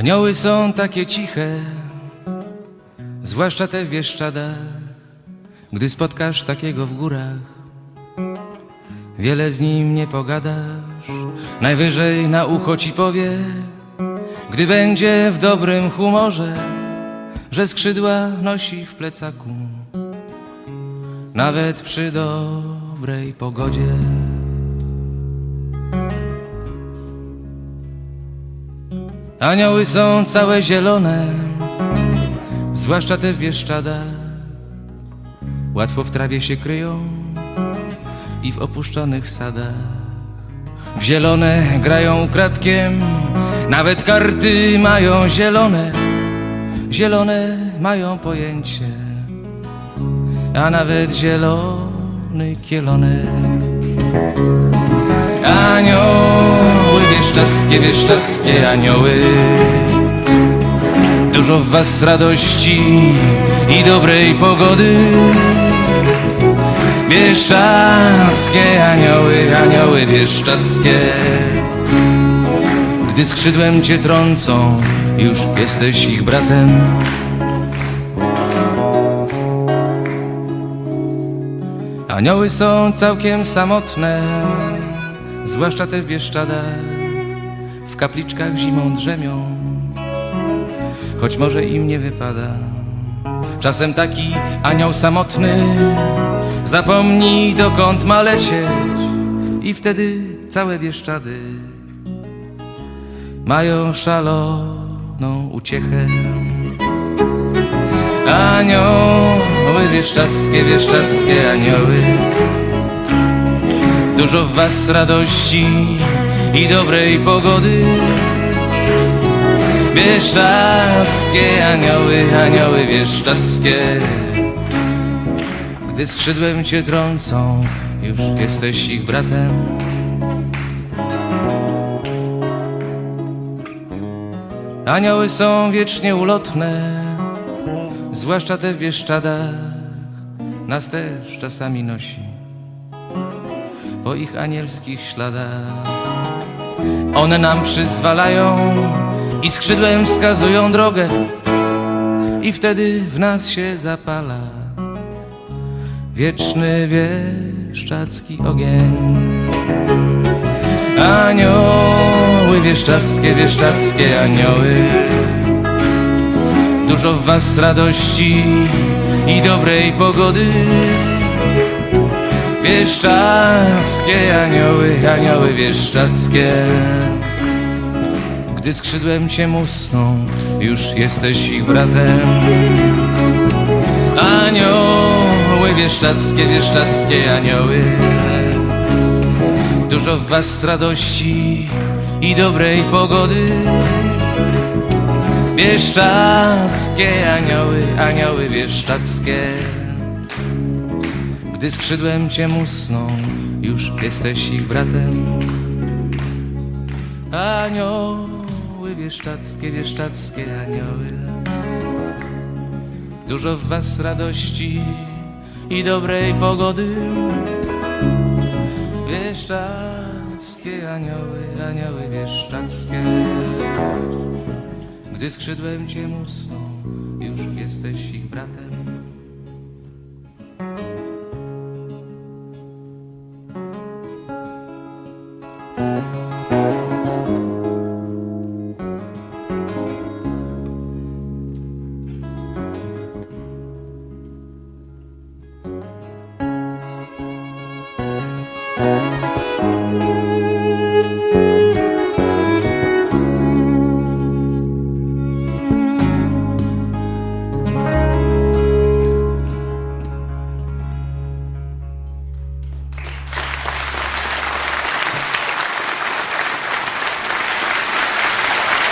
Anioły są takie ciche, zwłaszcza te w Bieszczadach, gdy spotkasz takiego w górach. Wiele z nim nie pogadasz, najwyżej na ucho ci powie, gdy będzie w dobrym humorze, że skrzydła nosi w plecaku, nawet przy dobrej pogodzie. Anioły są całe zielone, zwłaszcza te w Bieszczadach. Łatwo w trawie się kryją i w opuszczonych sadach. W zielone grają ukradkiem, nawet karty mają zielone. Zielone mają pojęcie, a nawet zielony kielonek. Anioły wieszczackie, wieszczackie anioły Dużo w was radości i dobrej pogody Bieszczackie anioły, anioły bieszczackie Gdy skrzydłem cię trącą, już jesteś ich bratem Anioły są całkiem samotne, zwłaszcza te w Bieszczadach. W kapliczkach zimą drzemią, choć może im nie wypada. Czasem taki anioł samotny zapomni dokąd ma lecieć. I wtedy całe Bieszczady mają szaloną uciechę. Anioły wieszczackie, wieszczackie anioły. Dużo w was radości i dobrej pogody. Bieszczackie anioły, anioły wieszczackie Gdy skrzydłem cię trącą, już jesteś ich bratem. Anioły są wiecznie ulotne Zwłaszcza te w Bieszczadach Nas też czasami nosi. Po ich anielskich śladach One nam przyzwalają I skrzydłem wskazują drogę I wtedy w nas się zapala Wieczny wieszczacki ogień. Anioły wieszczackie, wieszczackie anioły. Dużo w was radości i dobrej pogody. Wieszczackie anioły, anioły wieszczackie. Gdy skrzydłem cię musną, już jesteś ich bratem. Anioły wieszczackie, wieszczackie anioły. Dużo w was radości i dobrej pogody. Wieszczackie anioły, anioły wieszczackie Gdy skrzydłem cię musną, już jesteś ich bratem. Anioły wieszczackie, wieszczackie anioły. Dużo w was radości i dobrej pogody. Wieszczackie anioły, anioły wieszczackie Gdy skrzydłem cię musną, już jesteś ich bratem. Thank